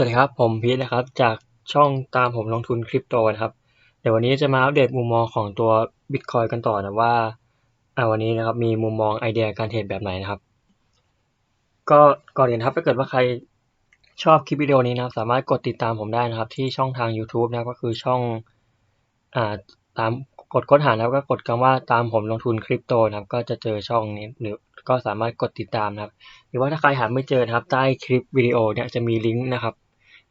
สวัสดีครับผมพีทนะครับ จากช่องตามผมลงทุนคริปโตนะครับ เดี๋ยววันนี้จะมาอัปเดตมุมมองของตัว Bitcoin กันต่อนะว่าอ่าวันนี้นะครับมีมุมมองไอเดียการเทรดแบบไหนนะครับ ก็ก่อนอื่นครับถ้าเกิดว่าใครชอบคลิปวิดีโอนี้นะครับ สามารถกดติดตามผมได้นะครับ ที่ช่องทาง YouTube นะก็คือช่องอ่าตามกดค้นหาแล้วก็กดคำว่าตามผมลงทุนคริปโตนะครับ ก็จะเจอช่องนี้หรือก็สามารถกดติดตามนะครับ หรือว่าถ้าใครหาไม่เจอนะครับใต้คลิปวิดีโอเนี่ยจะมีลิงก์นะครับ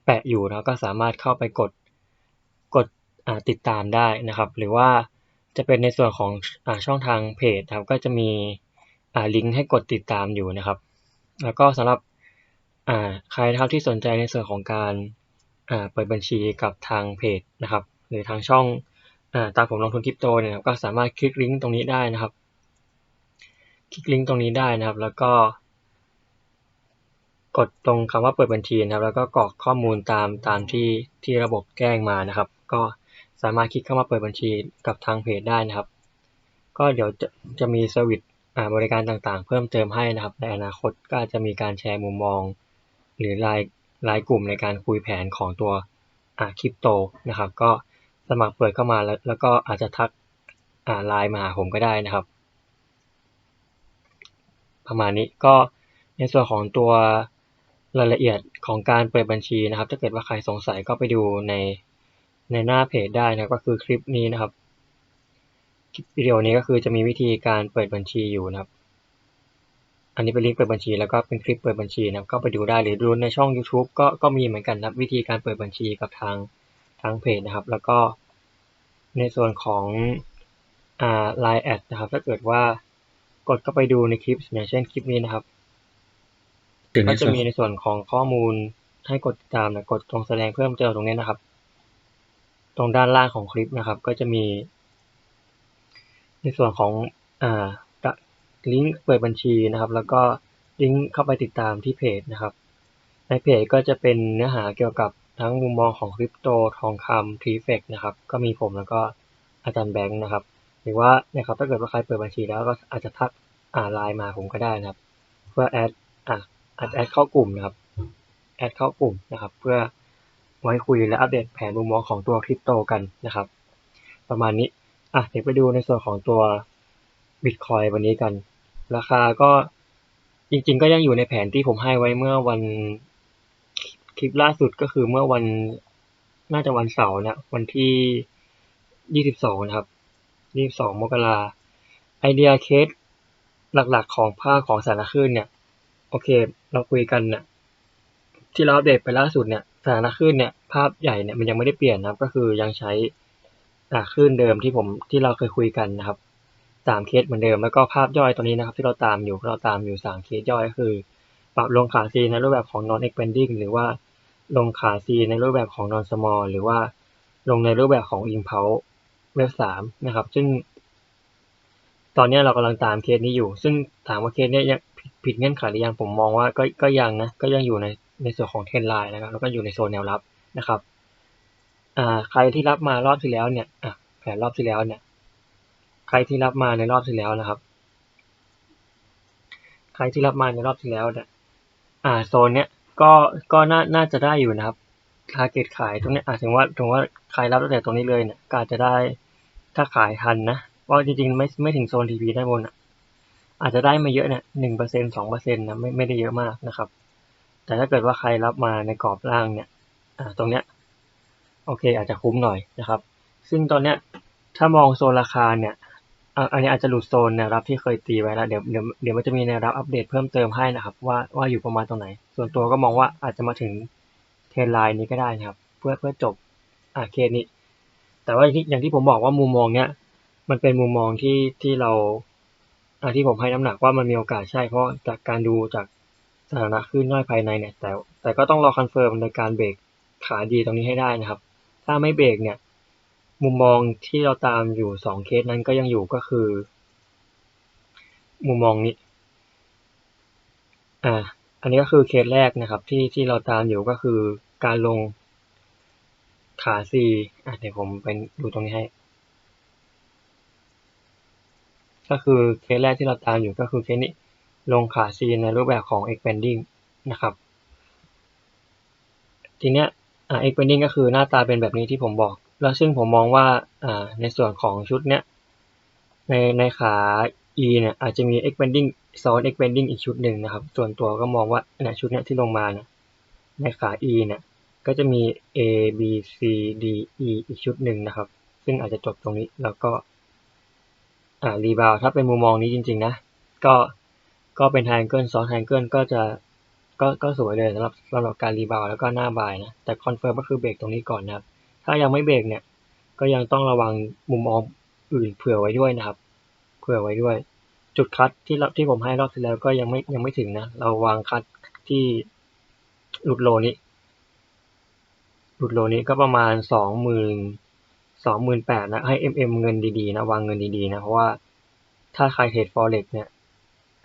แปะอยู่นะก็สามารถเข้าไปกดกดติดตามได้นะครับ หรือว่าจะเป็นในส่วนของอช่องทางเพจครับก็จะมีลิงก์ให้กดติดตามอยู่นะครับ แล้วก็สำหรับใครนะครับที่สนใจในส่วนของการเปิดบัญชีกับทางเพจนะครับ หรือทางช่องตามผมลงทุนคริปโตเนี่ยก็สามารถคลิกลิงก์ตรงนี้ได้นะครับ คลิกลิงก์ตรงนี้ได้นะครับ แล้วก็ กดตรงคำว่าเปิดบัญชีนะครับ แล้วก็กรอกข้อมูลตามตามที่ที่ระบบแจ้งมานะครับ ก็สามารถคลิกเข้ามาเปิดบัญชีกับทางเพจได้นะครับ ก็เดี๋ยวจะจะมีเซอร์วิสบริการต่างๆ เพิ่มเติมให้นะครับ ในอนาคตก็จะมีการแชร์มุมมอง หรือรายรายกลุ่มในการคุยแผนของตัวคริปโตนะครับ ก็สมัครเปิดเข้ามาแล้วแล้วก็อาจจะทักไลน์มาหาผมก็ได้นะครับ ประมาณนี้ก็ในส่วนของตัว รายละเอียดของการเปิดบัญชีนะครับ ถ้าเกิดว่าใครสงสัยก็ไปดูในในหน้าเพจได้นะก็คือคลิปนี้นะครับ คลิปวิดีโอนี้ก็คือจะมีวิธีการเปิดบัญชีอยู่นะครับ อันนี้เป็นลิงก์เปิดบัญชีแล้วก็เป็นคลิปเปิดบัญชีนะครับก็ไปดูได้หรือดูในช่อง YouTube ก็ก็มีเหมือนกันนะวิธีการเปิดบัญชีกับทางทางเพจนะครับ แล้วก็ในส่วนของอ่าไลน์แอดนะครับ ถ้าเกิดว่ากดเข้าไปดูในคลิปอย่างเช่นคลิปนี้นะครับ ก็จะมีในส่วนของข้อมูลให้กดติดตามนะกดตรงแสดงเพิ่มเติมตรงนี้นะครับ ตรงด้านล่างของคลิปนะครับ ก็จะมี ในส่วนของอ่าลิงก์เปิดบัญชีนะครับ แล้วก็ลิงก์เข้าไปติดตามที่เพจนะครับ ในเพจก็จะเป็นเนื้อหาเกี่ยวกับทั้งมุมมองของคริปโตทองคำทีเฟกนะครับ ก็มีผมแล้วก็อาจารย์แบงค์นะครับ หรือว่านะครับถ้าเกิดว่าใครเปิดบัญชีแล้วก็อาจจะทักอ่าไลน์มาผมก็ได้นะครับ เพื่อแอดอ่า อัดแอดเข้ากลุ่มนะครับ แอดเข้ากลุ่มนะครับ เพื่อไว้คุยและอัปเดตแผนมุมมองของตัวคริปโตกันนะครับ ประมาณนี้ อะเดี๋ยวไปดูในส่วนของตัวบิตคอยวันนี้กัน ราคาก็จริงๆ ก็ยังอยู่ในแผนที่ผมให้ไว้เมื่อวันคลิปล่าสุดก็คือเมื่อวันน่าจะวันเสาร์นะวันที่ยี่สิบสองนะครับยี่สิบสองมกราไอเดียเคสหลักๆของภาคของสารคลื่นเนี่ย โอเค เราคุยกันเนี่ยที่เราอัปเดตไปล่าสุดเนี่ยสถานะคลื่นเนี่ยภาพใหญ่เนี่ยมันยังไม่ได้เปลี่ยนนะครับ ก็คือยังใช้คลื่นเดิมที่ผมที่เราเคยคุยกันนะครับสามเคสเหมือนเดิมแล้วก็ภาพย่อยตัวนี้นะครับ ที่เราตามอยู่เราตามอยู่สามเคสย่อยก็คือ ปรับลงขาซีในรูปแบบของ non expanding หรือว่าลงขาซีในรูปแบบของ non small หรือว่าลงในรูปแบบของ impulse เวฟสามนะครับ ซึ่ง ตอนนี้เรากำลังตามเคสนี้อยู่ ซึ่งถามว่าเคสนี้ยัง ผิดเงื่อนไขหรือยังผมมองว่าก็ก็ยังนะก็ยังอยู่ในในส่วนของเทรนไลน์นะครับแล้วก็อยู่ในโซนแนวรับนะครับอ่าใครที่รับมารอบที่แล้วเนี่ยอะแผนรอบที่แล้วเนี่ย ใครที่รับมาในรอบที่แล้วนะครับ ใครที่รับมาในรอบที่แล้วเนี่ยอ่าโซนเนี้ยก็ก็น่าน่าจะได้อยู่นะครับทาร์เก็ตขายตรงนี้อาจถึงว่าถึงว่าใครรับตั้งแต่ตรงนี้เลยเนี่ยก็อาจจะได้ถ้าขายทันนะว่าจริงๆไม่ไม่ถึงโซนทีพีได้บนอะ อาจจะได้ม่เยอะเนี่ยหนึ่งเปอร์เซ็นสองเปอร์เซ็นต์นะไม่ไม่ได้เยอะมากนะครับ แต่ถ้าเกิดว่าใครรับมาในกรอบล่างเนี่ยตรงเนี้ยโอเค อาจจะคุ้มหน่อยนะครับ ซึ่งตอนเนี้ยถ้ามองโซนราคาเนี่ยอันนี้อาจจะหลุดโซนแนวรับที่เคยตีไว้แล้วเดี๋ยวเดี๋ยวเดี๋ยวมันจะมีแนวรับอัปเดตเพิ่มเติมให้นะครับ ว่าว่าอยู่ประมาณตรงไหน ส่วนตัวก็มองว่าอาจจะมาถึงเทรนไลน์นี้ก็ได้นะครับ เพื่อเพื่อจบอ่าเคสนี้ แต่ว่าอย่างที่ผมบอกว่ามุมมองเนี้ยมันเป็นมุมมองที่ที่เรา ที่ผมให้น้ำหนักว่ามันมีโอกาสใช่เพราะจากการดูจากสถานะขึ้นน้อยภายในเนี่ย แต่แต่ก็ต้องรอคอนเฟิร์มในการเบรกขาดีตรงนี้ให้ได้นะครับ ถ้าไม่เบรกเนี่ย มุมมองที่เราตามอยู่สองเคสนั้นก็ยังอยู่ก็คือ มุมมองนี้อ่าอันนี้ก็คือเคสแรกนะครับ ที่ที่เราตามอยู่ก็คือการลงขาซีอะเดี๋ยวผมเป็นดูตรงนี้ให้ ก็คือเคสแรกที่เราตามอยู่ก็คือเคสนี้ลงขาซีในรูปแบบของ expanding นะครับ ทีเนี้ย expanding ก็คือหน้าตาเป็นแบบนี้ที่ผมบอก แล้วซึ่งผมมองว่าในส่วนของชุดเนี้ยในในขา e เนี่ยอาจจะมี expanding ซ้อน expanding อีกชุดหนึ่งนะครับ ส่วนตัวก็มองว่าเนี่ยชุดเนี้ยที่ลงมาเนี่ยในขา e เนี่ยก็จะมี a b c d e อีกชุดหนึ่งนะครับ ซึ่งอาจจะจบตรงนี้แล้วก็ อ่ารีบาวถ้าเป็นมุมมองนี้จริง ๆ นะ ก็ก็เป็นไทงเกิลซอสไทงเกิลก็จะก็ก็สวยเลยสำหรับสำหรับการรีบาวแล้วก็หน้าบายนะ แต่คอนเฟิร์มก็คือเบรกตรงนี้ก่อนนะครับ ถ้ายังไม่เบรกเนี่ย ก็ยังต้องระวังมุมมองอื่นเผื่อไว้ด้วยนะครับ เผื่อไว้ด้วย จุดคัดที่ที่ผมให้รอบที่แล้วก็ยังไม่ยังไม่ถึงนะ เราวางคัดที่หลุดโลนี้ หลุดโลนี้ก็ประมาณสองหมื่น สองหมื่นแปดนะให้ MM เงินดีๆนะวางเงินดีๆนะเพราะว่าถ้าใครเทรด forex เนี่ย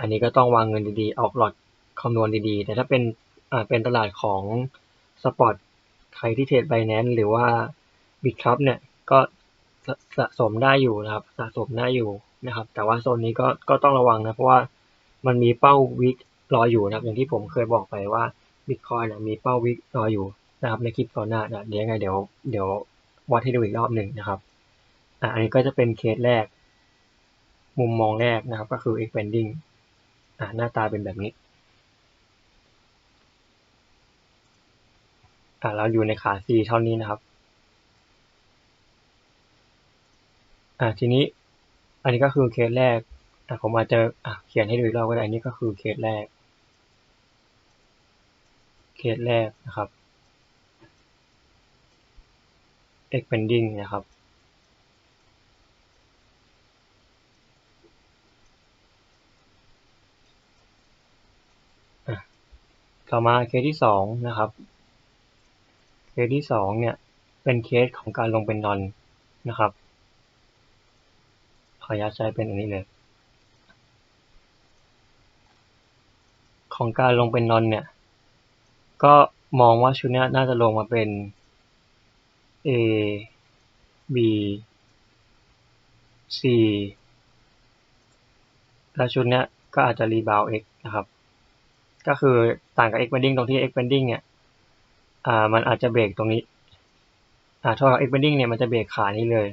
อันนี้ก็ต้องวางเงินดีๆ ออกหลอดคำนวณดีๆ แต่ถ้าเป็นอ่าเป็นตลาดของสปอร์ตใครที่เทรดไบแนนหรือว่าบิตครับเนี่ยก็สสะสมได้อยู่นะครับ สะสมได้อยู่นะครับ แต่ว่าโซนนี้ก็ก็ต้องระวังนะ เพราะว่ามันมีเป้าวิกรออยู่นะครับ อย่างที่ผมเคยบอกไปว่าบิตคอยน์มีเป้าวิกรออยู่นะครับในคลิปก่อนหน้าเดี๋ยวยังไงเดี๋ยวเดี๋ยว วัดให้ดูอีกรอบหนึ่งนะครับอะอันนี้ก็จะเป็นเคสแรก มุมมองแรกนะครับก็คือ expanding อะหน้าตาเป็นแบบนี้อะเราอยู่ในขา C เท่านี้นะครับอะทีนี้อันนี้ก็คือเคสแรกอะผมอาจจะอะเขียนให้ดูอีกรอบก็ได้อันนี้ก็คือเคสแรก เคสแรกนะครับ expanding นะครับ ต่อมาเคสที่สองนะครับ เคสที่สองเนี่ยเป็นเคสของการลงเป็นนอนนะครับ ขออนุญาตใช้เป็นอันนี้เลย ของการลงเป็นนอนเนี่ย ก็มองว่าชุดนี้น่าจะลงมาเป็น A B C แล้วชุดเนี้ยก็อาจจะรีบาว X นะครับ ก็คือต่างกับ expanding ตรงที่ expanding เนี่ยอ่ามันอาจจะเบรกตรงนี้อ่าโทษครับ expanding เนี่ยมันจะเบรกขานี้เลย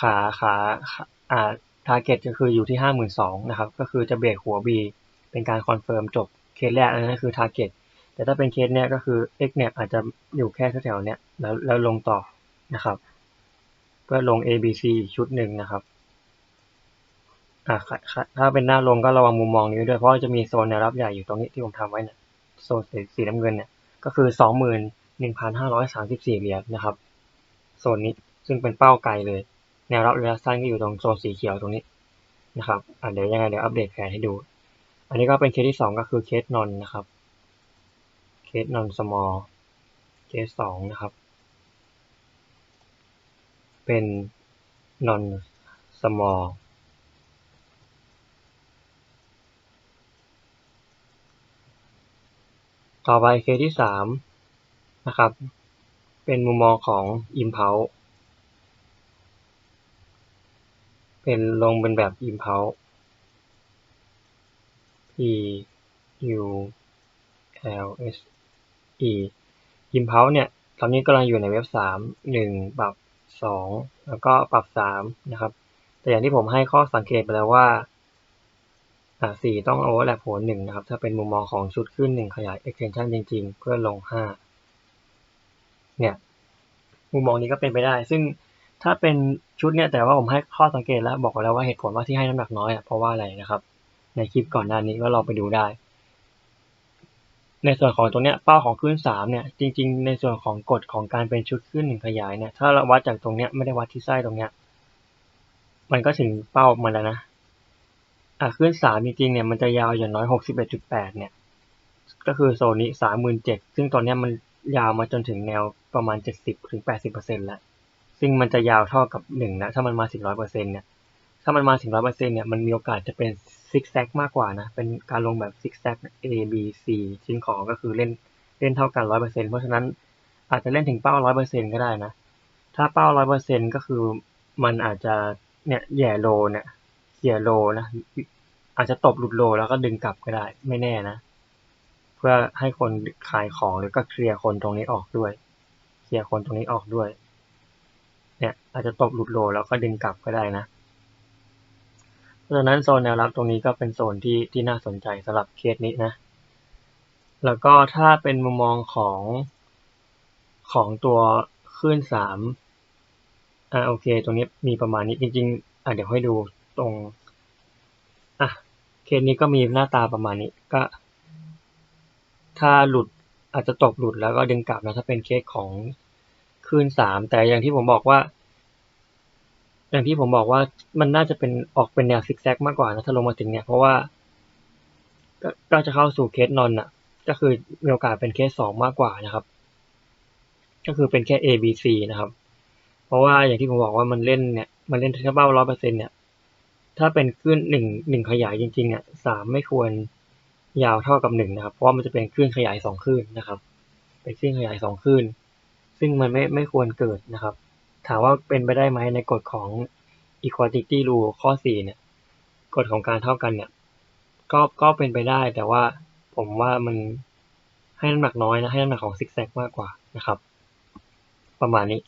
ขาขาอ่า target ก็คืออยู่ที่ห้าหมื่นสองนะครับ ก็คือจะเบรกหัว B เป็นการคอนเฟิร์มจบเคสแรกอันนั้นคือ target แต่ถ้าเป็นเคสเนี้ยก็คือ x เนี่ยอาจจะอยู่แค่แถวๆเนี้ยแล้วแล้วลงต่อนะครับ ก็ลง a b c อีกชุดหนึ่งนะครับอ่าถ้าเป็นหน้าลงก็ระวังมุมมองนี้ด้วยเพราะจะมีโซนแนวรับใหญ่อยู่ตรงนี้ที่ผมทำไว้นี่ยโซนสีน้ำเงินเนี่ยก็คือสองหมื่นหนึ่งพันห้าร้อยสามสิบสี่เหรียญนะครับโซนนี้ซึ่งเป็นเป้าไกลเลย แนวรับระยะสั้นก็อยู่ตรงโซนสีเขียวตรงนี้นะครับอ่าเดี๋ยวยังไงเดี๋ยวอัปเดตแผนให้ดู อันนี้ก็เป็นเคสที่สองก็คือเคสนอนนะครับ เคส non small เคสสองนะครับ เป็น non small ต่อไปเคสที่สามนะครับ เป็นมุมมองของ impulse เป็นลงเป็นแบบ impulse p u l s e impulse เนี่ยตอนนี้กำลังอยู่ในเว็บสามหนึ่งปรับสองแล้วก็ปรับสามนะครับ แต่อย่างที่ผมให้ข้อสังเกตไปแล้วว่าอ่าสี่ต้อง overlap โผลหนึ่งนะครับ ถ้าเป็นมุมมองของชุดขึ้นหนึ่งขยาย extension จริง ๆ เพื่อลงห้าเนี่ยมุมมองนี้ก็เป็นไปได้ ซึ่งถ้าเป็นชุดเนี่ยแต่ว่าผมให้ข้อสังเกตแล้วบอกแล้วว่าเหตุผลว่าที่ให้น้ำหนักน้อยอะเพราะว่าอะไรนะครับ ในคลิปก่อนหน้านี้ก็ลองไปดูได้ ในส่วนของตรงเนี้ยเป้าของขึ้นสามเนี่ยจริง ๆ ในส่วนของกฎของการเป็นชุดขึ้นหนึ่งขยายเนี่ยถ้าเราวัดจากตรงเนี้ยไม่ได้วัดที่ไส้ตรงเนี้ยมันก็ถึงเป้ามันแล้วนะอะขึ้นสามจริงๆเนี่ยมันจะยาวอย่างน้อยหกสิบเอ็ดจุดแปดเนี่ยก็คือโซนนี้สามหมื่นเจ็ดซึ่งตอนนี้มันยาวมาจนถึงแนวประมาณเจ็ดสิบถึงแปดสิบเปอร์เซ็นต์แล้วซึ่งมันจะยาวเท่ากับหนึ่งนะถ้ามันมาถึงร้อยเปอร์เซ็นต์เนี่ย ถ้ามันมาถึงร้อยเปอร์เซ็นต์เนี่ยมันมีโอกาสจะเป็นซิกแซกมากกว่านะ เป็นการลงแบบซิกแซก A B C ชิ้นของก็คือเล่นเล่นเท่ากันร้อยเปอร์เซ็นเพราะฉะนั้นอาจจะเล่นถึงเป้าร้อยเปอร์เซ็นก็ได้นะ ถ้าเป้าร้อยเปอร์เซ็นก็คือมันอาจจะเนี่ยแย่โลเนี่ยเขี่ยโลนะอาจจะตบหลุดโลแล้วก็ดึงกลับก็ได้ไม่แน่นะ เพื่อให้คนขายของหรือก็เคลียร์คนตรงนี้ออกด้วย เคลียร์คนตรงนี้ออกด้วย เนี่ยอาจจะตกหลุดโลแล้วก็ดึงกลับก็ได้นะ ราะฉะนั้นโซนแนวรับตรงนี้ก็เป็นโซนที่ที่น่าสนใจสำหรับเคสนี้นะ แล้วก็ถ้าเป็นมุมมองของของตัวขึ้นสามอ่าโอเค ตรงนี้มีประมาณนี้จริงๆอะเดี๋ยวให้ดูตรงอะเคสนี้ก็มีหน้าตาประมาณนี้ก็ ถ้าหลุดอาจจะตกหลุดแล้วก็ดึงกลับนะถ้าเป็นเคสของขึ้นสามแต่อย่างที่ผมบอกว่า อย่างที่ผมบอกว่ามันน่าจะเป็นออกเป็นแนวซิกแซกมากกว่านะถ้าลงมาถึงเนี่ยเพราะว่าก็จะเข้าสู่เคสนอนอะ ก็คือมีโอกาสเป็นเคสสองมากกว่านะครับ ก็คือเป็นแค่ A B C นะครับ เพราะว่าอย่างที่ผมบอกว่ามันเล่นเนี่ยมันเล่นเทเบิลร้อยเปอร์เซ็นเนี่ย ถ้าเป็นขึ้นหนึ่งหนึ่งขยายจริงๆอะสามไม่ควรยาวเท่ากับหนึ่งนะครับ เพราะมันจะเป็นคลื่นขยายสองคลื่นนะครับ เป็นคลื่นขยายสองคลื่น ซึ่งมันไม่ไม่ควรเกิดนะครับ ถามว่าเป็นไปได้ไหมในกฎของ equality rule ข้อสี่เนี่ย กฎของการเท่ากันเนี่ย ก็ก็เป็นไปได้แต่ว่าผมว่ามันให้น้ำหนักน้อยนะ ให้น้ำหนักของซิกแซกมากกว่านะครับ ประมาณนี้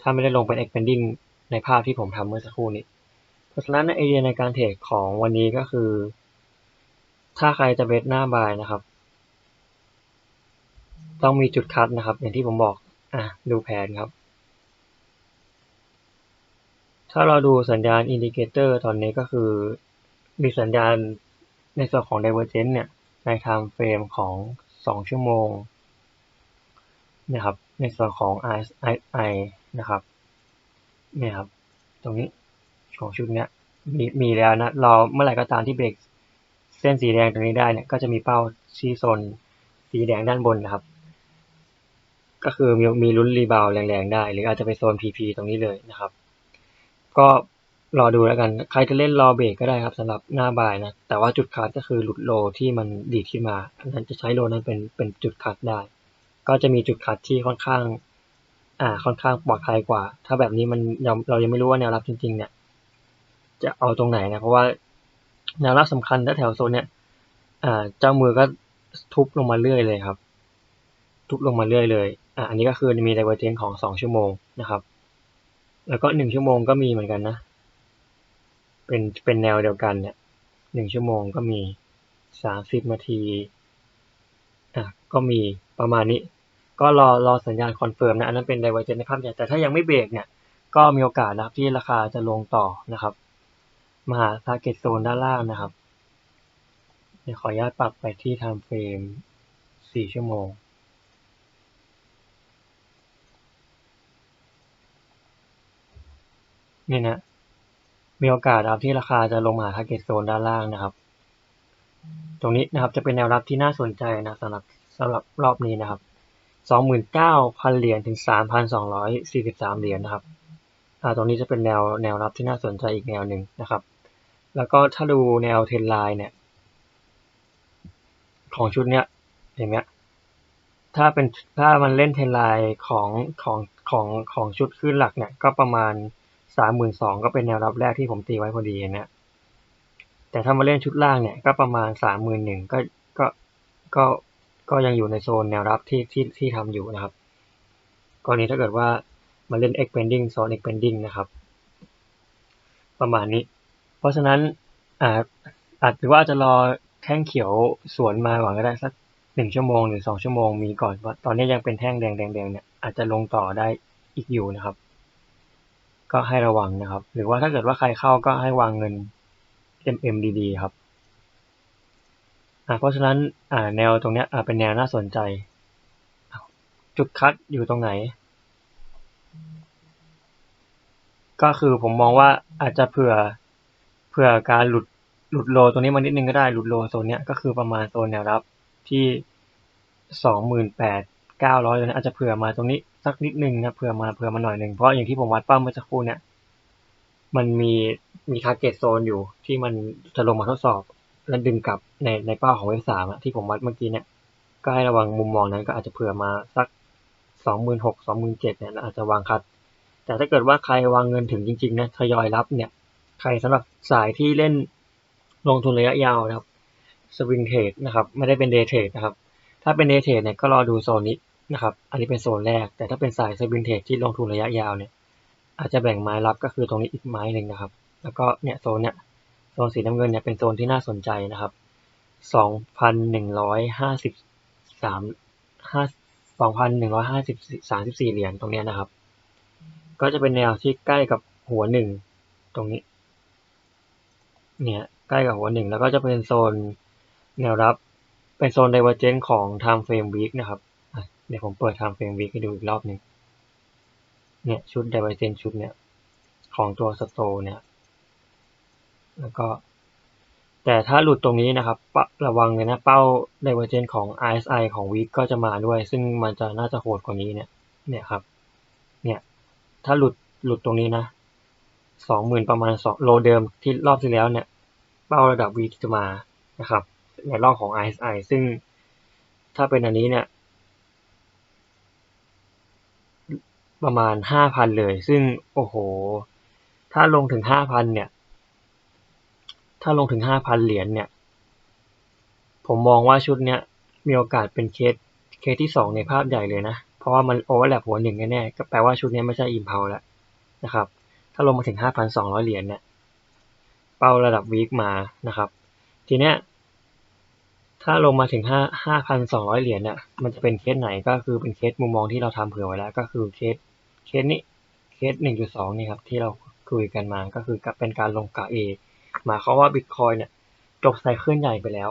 ถ้าไม่ได้ลงเป็น expanding ในภาพที่ผมทำเมื่อสักครู่นี้ เพราะฉะนั้นไอเดียในการเทรดของวันนี้ก็คือ ถ้าใครจะเบสหน้าบายนะครับ ต้องมีจุดคัดนะครับ อย่างที่ผมบอก อะ ดูแผนครับ ถ้าเราดูสัญญาณอินดิเคเตอร์ตอนนี้ก็คือ มีสัญญาณในส่วนของ Divergence เนี่ย ใน time frame ของ 2 ชั่วโมงนะครับ ในส่วนของ RSI นะครับ เนี่ยครับ ตรงนี้ของชุดเนี้ยมีมีแล้วนะ เราเมื่อไหร่ก็ตามที่เบรกเส้นสีแดงตรงนี้ได้เนี่ย ก็จะมีเป้าที่โซนสีแดงด้านบนนะครับ ก็คือมีมีลุ้นรีบาวแรงๆได้ หรืออาจจะไปโซน PP ตรงนี้เลยนะครับ ก็รอดูแล้วกัน ใครจะเล่นรอเบรกก็ได้ครับสำหรับหน้าบายนะ แต่ว่าจุดคัดก็คือหลุดโลที่มันดีดขึ้นมา อันนั้นจะใช้โลนั้นเป็นเป็นจุดคัดได้ ก็จะมีจุดคัดที่ค่อนข้าง อ่า ค่อนข้างปลอดภัยกว่า ถ้าแบบนี้มันยังเรายังไม่รู้ว่าแนวรับจริง ๆ เนี่ย จะเอาตรงไหนนะ เพราะว่าแนวรับสำคัญถ้าแถวโซนเนี่ย อ่า เจ้ามือก็ทุบลงมาเรื่อยเลยครับ ทุบลงมาเรื่อยเลย อ่า อันนี้ก็คือมีไดเวอร์เจนของสองชั่วโมงนะครับ แล้วก็หนึ่งชั่วโมงก็มีเหมือนกันนะ เป็นเป็นแนวเดียวกันเนี่ยหนึ่งชั่วโมงก็มีสามสิบนาทีอะก็มีประมาณนี้ ก็รอรอสัญญาณคอนเฟิร์มนะ อันนั้นเป็นไดเวอร์เจนในภาพใหญ่แต่ถ้ายังไม่เบรกเนี่ย ก็มีโอกาสนะครับที่ราคาจะลงต่อนะครับมาหา target zone ด้านล่างนะครับเดี๋ยวขออนุญาตปรับไปที่ time frame สี่ชั่วโมง นี่นะมีโอกาสครับที่ราคาจะลงมา target zone ด้านล่างนะครับ ตรงนี้นะครับจะเป็นแนวรับที่น่าสนใจนะสำหรับสำหรับรอบนี้นะครับสองหมื่นเก้าพันเหรียญถึงสามพันสองร้อยสี่สิบสามเหรียญนะครับตรงนี้จะเป็นแนวแนวรับที่น่าสนใจอีกแนวหนึ่งนะครับ แล้วก็ถ้าดูแนวเทรนไลน์เนี่ย ของชุดเนี้ยอย่างเงี้ยถ้าเป็นถ้ามันเล่นเทรนไลน์ของของของของชุดขึ้นหลักเนี่ยก็ประมาณ สามหมื่นสองก็เป็นแนวรับแรกที่ผมตีไว้พอดีเนี่ยแต่ถ้ามาเล่นชุดล่างเนี่ยก็ประมาณสามหมื่นหนึ่งก็ก็ก็ก็ยังอยู่ในโซนแนวรับที่ที่ที่ทำอยู่นะครับกรณีถ้าเกิดว่ามาเล่น expanding โซน expanding นะครับ ประมาณนี้ เพราะฉะนั้นอาจอาจหรือว่าจะรอแท่งเขียวสวนมาก่อนก็ได้สักหนึ่งชั่วโมงหรือสองชั่วโมงมีก่อนว่าตอนนี้ยังเป็นแท่งแดงแดงแดงเนี่ยอาจจะลงต่อได้อีกอยู่นะครับ ก็ให้ระวังนะครับ หรือว่าถ้าเกิดว่าใครเข้าก็ให้วางเงิน MM ดีๆครับเพราะฉะนั้นแนวตรงนี้อ่าเป็นแนวน่าสนใจ จุดคัดอยู่ตรงไหน ก็คือผมมองว่าอาจจะเผื่อเผื่อการหลุดหลุดโลตรงนี้มานิดนึงก็ได้หลุดโลโซนเนี้ยก็คือประมาณโซนแนวรับที่สองหมื่นแปดเก้าร้อยอาจจะเผื่อมาตรงนี้ สักนิดนึงนะเผื่อมาเผื่อมาหน่อยหนึ่งเพราะอย่างที่ผมวัดเป้าเมื่อสักครู่เนี่ย มันมีมีทาร์เก็ตโซนอยู่ที่มันจะลงมาทดสอบ แล้วดึงกลับในในเป้าของเว็บสามอะที่ผมวัดเมื่อกี้เนี่ยก็ให้ระวังมุมมองนั้นก็อาจจะเผื่อมาสักสองหมื่นหกสองหมื่นเจ็ดเนี่ยอาจจะวางคัด แต่ถ้าเกิดว่าใครวางเงินถึงจริงๆนะทยอยรับเนี่ย ใครสำหรับสายที่เล่นลงทุนระยะยาวนะครับสวิงเทรดนะครับ ไม่ได้เป็นเดย์เทรดนะครับ ถ้าเป็นเดย์เทรดเนี่ยก็รอดูโซนนี้ นะครับ อันนี้เป็นโซนแรก แต่ถ้าเป็นสายสวิงเทรดที่ลงทุนระยะยาวเนี่ย อาจจะแบ่งไม้รับก็คือตรงนี้อีกไม้หนึ่งนะครับ แล้วก็เนี่ยโซนเนี่ย โซนสีน้ำเงินเนี่ยเป็นโซนที่น่าสนใจนะครับสองพันหนึ่งร้อยห้าสิบสามห้าสองพันหนึ่งร้อยห้าสิบสามสิบสี่เหรียญตรงเนี้ยนะครับ ก็จะเป็นแนวที่ใกล้กับหัวหนึ่งตรงนี้ เนี่ยใกล้กับหัวหนึ่งแล้วก็จะเป็นโซนแนวรับ เป็นโซน divergence ของ time frame week นะครับ ดี๋ยวผมเปิด time frame week ให้ดูอีกรอบหนึ่งเนี่ยชุด d i v e r g e n ชุดเนี่ย ของตัวสโตเนี่ย แล้วก็ แต่ถ้าหลุดตรงนี้นะครับ ระวังเลยนะเป้า d i v e r g e n ของ RSI ของ week ก็จะมาด้วย ซึ่งมันจะน่าจะโหดกว่านี้เนี่ย เนี่ยครับ เนี่ย ถ้าหลุดหลุดตรงนี้นะสองหมื่นประมาณสองโลเดิมที่รอบที่แล้วเนี่ย เป้าระดับ week จะมานะครับ ในรอบของ RSI ซึ่งถ้าเป็นอันนี้เนี่ย ประมาณห้าพันเลย ซึ่งโอ้โห ถ้าลงถึงห้าพันเนี่ย ถ้าลงถึงห้าพันเหรียญเนี่ย ผมมองว่าชุดเนี้ยมีโอกาสเป็นเคสเคสที่สองในภาพใหญ่เลยนะ เพราะว่ามันโอเวอร์แลปหัวหนึ่งแน่ๆก็แปลว่าชุดนี้ไม่ใช่อิมเพลแล้วนะครับ ถ้าลงมาถึงห้าพันสองร้อยเหรียญเนี่ย เป้าระดับวีคมานะครับ ทีเนี้ยถ้าลงมาถึงห้าห้าพันสองร้อยเหรียญเนี่ย มันจะเป็นเคสไหนก็คือเป็นเคสมุมมองที่เราทำเผื่อไว้แล้ว ก็คือเคส เคสนี้เคสหนึ่งจุดสองนี่ครับที่เราคุยกันมาก็คือกับเป็นการลงกะเอหมายความว่าบิตคอยเนี่ยจบไซเคิลใหญ่ไปแล้ว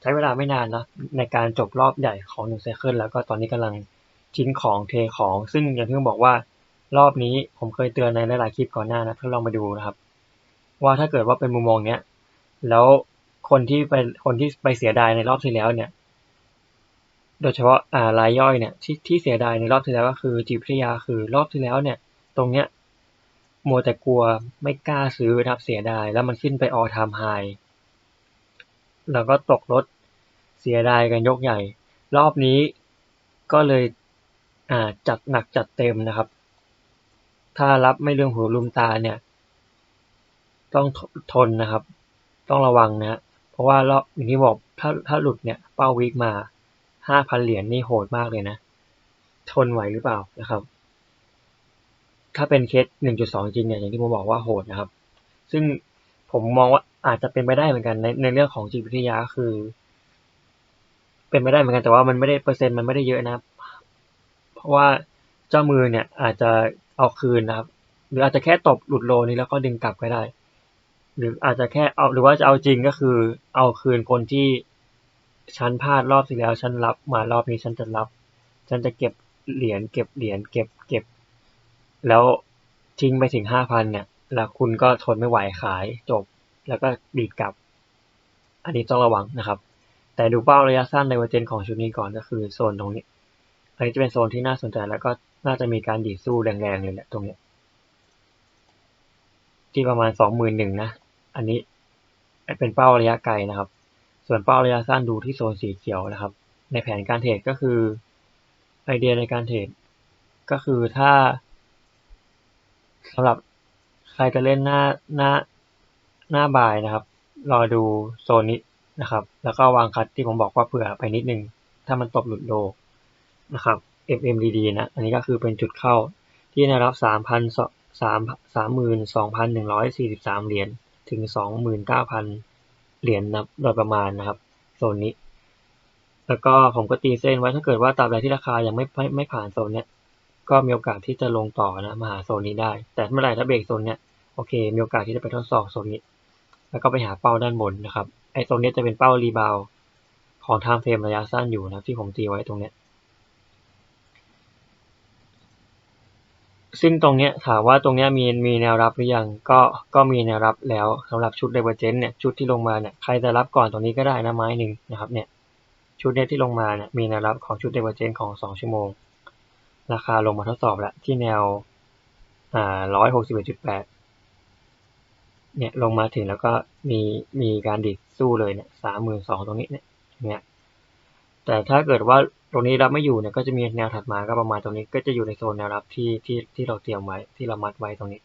ใช้เวลาไม่นานนะในการจบรอบใหญ่ของหนึ่งไซเคิลแล้วก็ตอนนี้กำลังทิ้งของเทของ ซึ่งอย่างที่ผมบอกว่ารอบนี้ผมเคยเตือนในหลายๆคลิปก่อนหน้านะเพื่อลองมาดูนะครับ ว่าถ้าเกิดว่าเป็นมุมมองเนี้ยแล้วคนที่ไปคนที่ไปเสียดายในรอบที่แล้วเนี่ย โดยเฉพาะอ่ารายย่อยเนี่ยที่ที่เสียดายในรอบที่แล้วก็คือจิตวิทยาคือรอบที่แล้วเนี่ย ตรงเนี้ยมัวแต่กลัวไม่กล้าซื้อนะครับเสียดาย แล้วมันขึ้นไปออทามไฮแล้วก็ตกรถเสียดายกันยกใหญ่ รอบนี้ก็เลยอ่าจัดหนักจัดเต็มนะครับ ถ้ารับไม่เรื่องหูลืมตาเนี่ย ต้องทนนะครับ ต้องระวังนะ เพราะว่ารอบอย่างที่บอกถ้าถ้าหลุดเนี่ย เป้าวิกมา ห้าพันเหรียญนี่โหดมากเลยนะ ทนไหวหรือเปล่านะครับ ถ้าเป็นเคสหนึ่งจุดสองจริงเนี่ยอย่างที่ผมบอกว่าโหดนะครับ ซึ่งผมมองว่าอาจจะเป็นไปได้เหมือนกันในในเรื่องของจิตวิทยาคือ เป็นไปได้เหมือนกันแต่ว่ามันไม่ได้เปอร์เซ็นต์มันไม่ได้เยอะนะเพราะว่าเจ้ามือเนี่ยอาจจะเอาคืนนะครับ หรืออาจจะแค่ตบหลุดโลนี้แล้วก็ดึงกลับก็ได้ หรืออาจจะแค่เอาหรือว่าจะเอาจริงก็คือเอาคืนคนที่ ฉันพลาดรอบที่แล้ว ฉันรับมารอบนี้ฉันจะรับ ฉันจะเก็บเหรียญเก็บเหรียญเก็บเก็บ แล้วทิ้งไปถึงห้าพันเนี่ย แล้วคุณก็ทนไม่ไหวขายจบ แล้วก็ดีดกลับ อันนี้ต้องระวังนะครับ แต่ดูเป้าระยะสั้นในเวอร์เจนของชุดนี้ก่อนก็คือโซนตรงนี้ อันนี้จะเป็นโซนที่น่าสนใจแล้วก็น่าจะมีการดีดสู้แรงๆเลยแหละตรงนี้ ที่ประมาณสองหมื่นหนึ่งนะ อันนี้เป็นเป้าระยะไกลนะครับ ส่วนเป้าระยะสั้นดูที่โซนสีเขียวนะครับ ในแผนการเทรดก็คือไอเดียในการเทรดก็คือถ้าสำหรับใครจะเล่นหน้าหน้าหน้าบายนะครับ รอดูโซนนี้นะครับ แล้วก็วางคัดที่ผมบอกว่าเผื่อไปนิดนึง ถ้ามันตบหลุดโลนะครับ FMDD นะ อันนี้ก็คือเป็นจุดเข้าที่ได้รับสามพันสามสามหมื่นสองพันหนึ่งร้อยสี่สิบสามเหรียญถึงสองหมื่น เหรียญนะโดยประมาณนะครับโซนนี้ แล้วก็ผมก็ตีเส้นไว้ถ้าเกิดว่าตราบใดที่ราคายังไม่ไม่ไม่ผ่านโซนเนี้ยก็มีโอกาสที่จะลงต่อนะมาหาโซนนี้ได้ แต่เมื่อไหร่ถ้าเบรกโซนเนี้ยโอเค มีโอกาสที่จะไปทดสอบโซนนี้ แล้วก็ไปหาเป้าด้านบนนะครับไอโซนนี้จะเป็นเป้ารีบาวของทางเฟรมระยะสั้นอยู่นะที่ผมตีไว้ตรงเนี้ย ซึ่งตรงเนี้ยถามว่าตรงเนี้ยมีมีแนวรับหรือยังก็ก็มีแนวรับแล้วสำหรับชุดเดเวอร์เจนเนี่ยชุดที่ลงมาเนี่ยใครจะรับก่อนตรงนี้ก็ได้นะไม้หนึ่งนะครับเนี่ยชุดเนี้ยที่ลงมาเนี่ยมีแนวรับของชุดเดเวอร์เจนของสองชั่วโมง ราคาลงมาทดสอบแล้วที่แนวอ่าร้อยหกสิบเอ็ดจุดแปดเนี่ยลงมาถึงแล้วก็มีมีการดิดสู้เลยเนี่ยสามหมื่นสองตรงนี้เนี่ยเนี่ย แต่ถ้าเกิดว่าตรงนี้รับไม่อยู่เนี่ยก็จะมีแนวถัดมาก็ประมาณตรงนี้ก็จะอยู่ในโซนแนวรับที่ที่ที่เราเตรียมไว้ที่เรามัดไว้ตรงนี้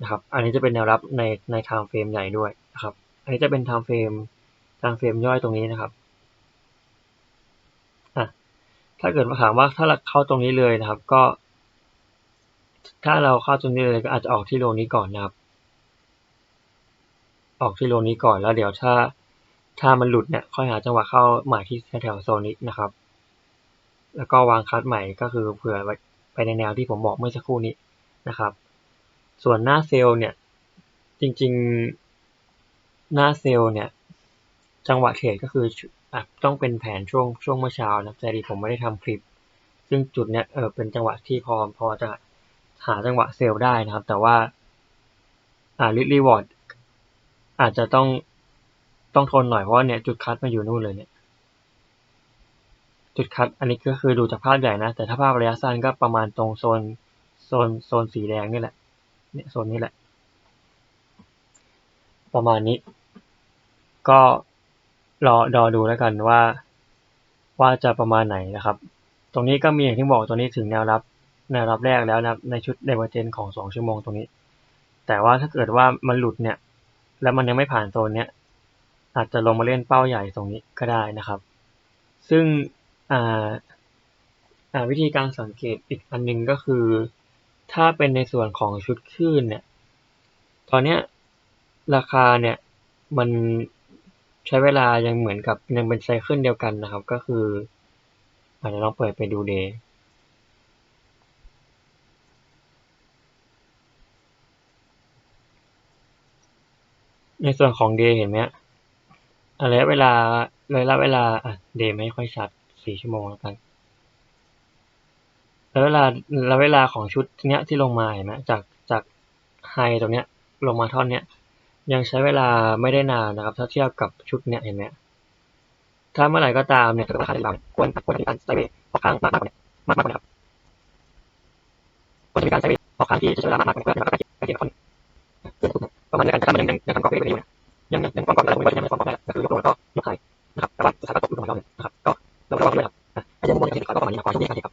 นะครับ อันนี้จะเป็นแนวรับในในไทม์เฟรมใหญ่ด้วยนะครับ อันนี้จะเป็นไทม์เฟรมไทม์เฟรมย่อยตรงนี้นะครับถ้าเกิดมาถามว่าถ้าเราเข้าตรงนี้เลยนะครับ ก็ ถ้าเราเข้าตรงนี้เลยก็อาจจะออกที่โลนี้ก่อนนะครับ ออกที่โลนี้ก่อนแล้วเดี๋ยวถ้า ถ้ามันหลุดเนี่ยค่อยหาจังหวะเข้าหม่ที่แถวโซนนี้นะครับ แล้วก็วางคัดใหม่ก็คือเผื่อไปในแนวที่ผมบอกเมื่อสักครู่นี้นะครับ ส่วนหน้าเซลล์เนี่ย จริงๆหน้าเซลล์เนี่ย จังหวะเทรดก็คืออต้องเป็นแผนช่วงช่วงเมื่อเช้านะแต่ดีผมไม่ได้ทำคลิป ซึ่งจุดเนี้ยเออเป็นจังหวะที่พอพอจะหาจังหวะเซลล์ได้นะครับ แต่ว่าอ่าลิรีวอร์ดอาจจะต้อง ต้องทนหน่อยเพราะว่าเนี่ยจุดคัดมาอยู่นู่นเลยเนี่ย จุดคัดอันนี้ก็คือดูจากภาพใหญ่นะ แต่ถ้าภาพระยะสั้นก็ประมาณตรงโซนโซนโซนสีแดงนี่แหละ เนี่ยโซนนี้แหละ ประมาณนี้ ก็รอรอดูแล้วกันว่า ว่าจะประมาณไหนนะครับ ตรงนี้ก็มีอย่างที่บอกตรงนี้ถึงแนวรับแนวรับแรกแล้วนะในชุดเดเวอร์เจนของสองชั่วโมงตรงนี้ แต่ว่าถ้าเกิดว่ามันหลุดเนี่ย แล้วมันยังไม่ผ่านโซนเนี้ย อาจจะลงมาเล่นเป้าใหญ่ตรงนี้ก็ได้นะครับ ซึ่งวิธีการสังเกตอีกอันหนึงก็คือ ถ้าเป็นในส่วนของชุดคลื่นเนี่ย ตอนนี้ราคาเนี่ยมันใช้เวลายังเหมือนกับยังเป็นไซเคิลเดียวกันนะครับ ก็คืออาจจะลองเปิดไปดูเดย์ในส่วนของเดย์เห็นไหมฮะ ระยะเวลาระยะเวลาอะเดย์ไม่ค่อยชัดสี่ชั่วโมงแล้วกันแล้วเวลาแล้วเวลาของชุดเนี้ยที่ลงมาเห็นไหมจากจากไฮตรงเนี้ยลงมาท่อนเนี้ยยังใช้เวลาไม่ได้นานนะครับ ถ้าเทียบกับชุดเนี้ยเห็นไหมถ้าเมื่อไหร่ก็ตามเนี่ยราคาจะควรควรจะมีการไซด์เวย์ออกข้างมากกว่านี้มากกว่านี้ครับควรจะมีการไซด์เวย์ออกข้างที่จะใช้เวลามากกว่านี้เพื่อให้ราคาไปเกี่ยวกับประมาณเดียวกันแต่มันยังยังยังทำกรอบไม่ได้อยู่นะยังยังยังความกรอบอะไรผมก็ยังไม่ความกรอบ ตัวแล้วก็ยกไข่นะครับแต่ว่าสุดท้ายก็ตกลงไปรอบหนึ่ยนะครับก็เราก็ระวังด้วยครับไอ้เรื่องบนกับเทคนิคก็ประมาณนี้ครับขอให้โชคดีครับ